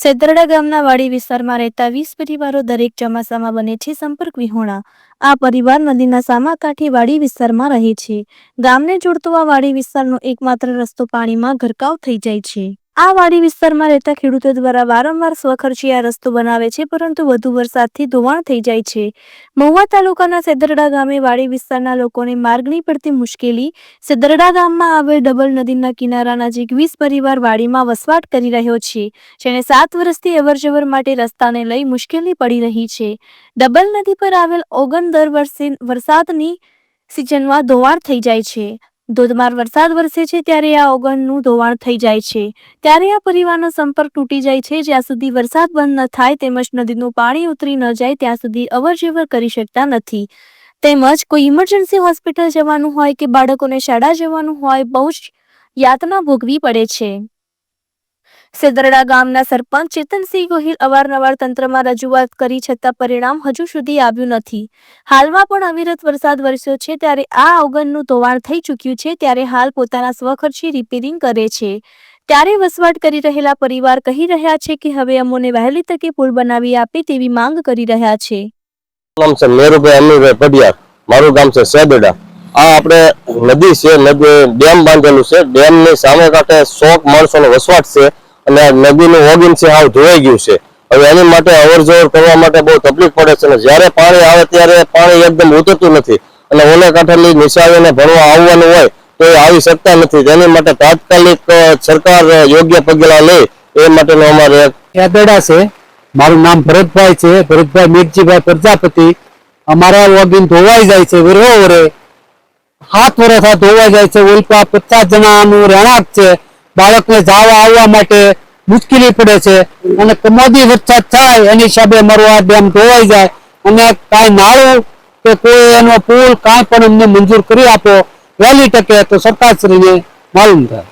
સેદરડા ગામના વાડી વિસ્તારમાં રહેતા વીસ પરિવારો દરેક ચોમાસામાં બને છે સંપર્ક વિહોણા. આ પરિવાર નદીના સામા કાંઠે વાડી વિસ્તારમાં રહે છે. ગામને જોડતો આ વાડી વિસ્તારનો એકમાત્ર રસ્તો પાણીમાં ગરકાવ થઈ જાય છે. આ વાડી વિસ્તારમાં રહેતા ખેડૂતો દ્વારા વારંવાર સ્વખર્ચી આ રસ્તો બનાવે છે, પરંતુ વધુ વરસાદથી ધોવાણ થઈ જાય છે. મહુવા તાલુકાના સેદરડા ગામે વાડી વિસ્તારના લોકોને માર્ગની પડતી મુશ્કેલી, સેદરડા ગામમાં આવેલ ડબલ નદીના કિનારા નજીક વીસ પરિવાર વાડીમાં વસવાટ કરી રહ્યો છે, જેને સાત વર્ષથી અવરજવર માટે રસ્તાને લઈ મુશ્કેલી પડી રહી છે. ડબલ નદી પર આવેલ ઓગન દર વર્ષે વરસાદની સિઝનમાં ધોવાણ થઈ જાય છે. ધોધમાર વરસાદ વરસે છે ત્યારે આ ઓગણનું ધોવાણ થઈ જાય છે. ત્યારે આ પરિવારનો સંપર્ક તૂટી જાય છે. જ્યાં સુધી વરસાદ બંધ ન થાય તેમજ નદીનું પાણી ઉતરી ન જાય ત્યાં સુધી અવરજવર કરી શકતા નથી. તેમજ કોઈ ઇમરજન્સી હોસ્પિટલ જવાનું હોય કે બાળકોને શાળા જવાનું હોય બહુ જ યાતના ભોગવી પડે છે. સેદરડા ગામના સરપંચ ચેતનસિંહ ગોહિલ અવારનવાર તંત્રમાં રજૂઆત કરી છતાં પરિણામ હજુ સુધી આવ્યું નથી. હાલમાં પણ અવિરત વરસાદ વરસ્યો છે, ત્યારે આ અવગણનું ધોવાણ થઈ ચૂક્યું છે, ત્યારે હાલ પોતાના સ્વખર્ચી રિપેરિંગ કરે છે. ત્યારે વસવાટ કરી રહેલા પરિવાર કહી રહ્યા છે કે હવે અમોને વહેલી તકે પુલ બનાવી આપે તેવી માંગ કરી રહ્યા છે. મારું ગામ છે સેદડા. આ આપણે નદી છે, નદી ડેમ બાંધેલું છે. ડેમની સામે કાંઠે સો માણસો વસવાટ છે. અને નદીનું ઓગિન છે, હાવ ધોવાઈ ગયું છે. હવે એની માટે અવર જવર કરવા માટે બહુ તકલીફ પડે છે અને જ્યારે પાણી આવે ત્યારે પાણી એકદમ ઉતરતું નથી. અને ઓલે કાંઠેથી નિશાળીને ભણવા આવવાનું હોય તો એ આવી શકતા નથી. તેની માટે તાત્કાલિક સરકાર યોગ્ય પગલાં લે એ માટેનો અમારે એક યાદડા છે. મારું નામ ભરતભાઈ છે. ભરતભાઈ મેઘજીભાઈ પ્રજાપતિ. અમારા વોગીન ધોવાઈ જાય છે વરે. હાથ વર્ષ આ ધોવાઈ જાય છે. ઉલ્પા પચાસ જણાનું રહેણાંક છે. બાળકને જવા આવવા માટે મુશ્કેલી પડે છે અને કમોદી વરસાદ થાય એની હિસાબે અમારું આ ડેમ ધોવાઈ જાય. અને કાંઈ નાળું કે કોઈ એનો પુલ કાંઈ પણ અમને મંજૂર કરી આપો, વહેલી તકે તો સરકારશ્રીને માલુમ થાય.